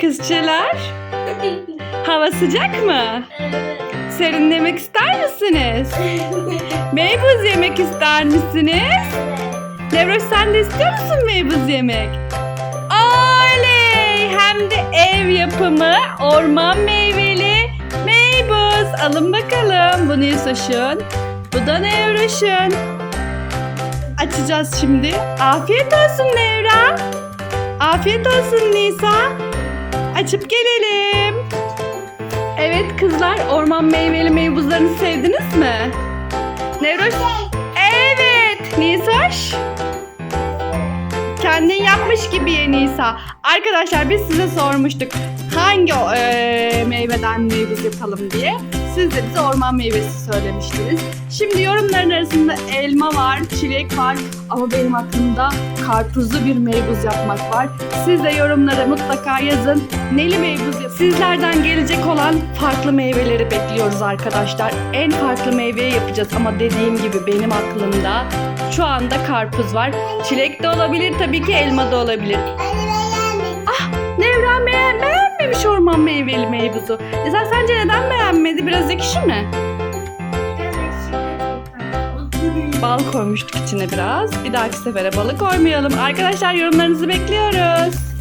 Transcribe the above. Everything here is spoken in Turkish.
Kızçılar, hava sıcak mı? Serinlemek ister misiniz? Meybuz yemek ister misiniz? Nevroş sen de istiyor musun meybuz yemek? Oley! Hem de ev yapımı orman meyveli meybuz. Alın bakalım. Bu Nisoş'un. Bu da Nevroş'un. Açacağız şimdi. Afiyet olsun Nevra. Afiyet olsun Nisa. Açıp gelelim. Evet kızlar orman meyveli meybuzlarını sevdiniz mi? Nevroş? Evet. Nisoş? Kendin yapmış gibi ye Nisa. Arkadaşlar biz size sormuştuk hangi eee, meyveden meybuz yapalım diye. Siz de bize orman meyvesi söylemiştiniz. Şimdi yorumların arasında elma var, çilek var ama benim aklımda karpuzlu bir meybuz yapmak var. Siz de yorumlara mutlaka yazın. Neli meybuz yap- Sizlerden gelecek olan farklı meyveleri bekliyoruz arkadaşlar. En farklı meyveyi yapacağız ama dediğim gibi benim aklımda şu anda karpuz var. Çilek de olabilir tabii ki elma da olabilir. Ah Nevra beğen beğenmemiş orman meyveli meyvuzu. Nisa sence neden beğenmedi? Biraz ekşi mi? Bal koymuştuk içine biraz. Bir dahaki sefere balı koymayalım. Arkadaşlar yorumlarınızı bekliyoruz.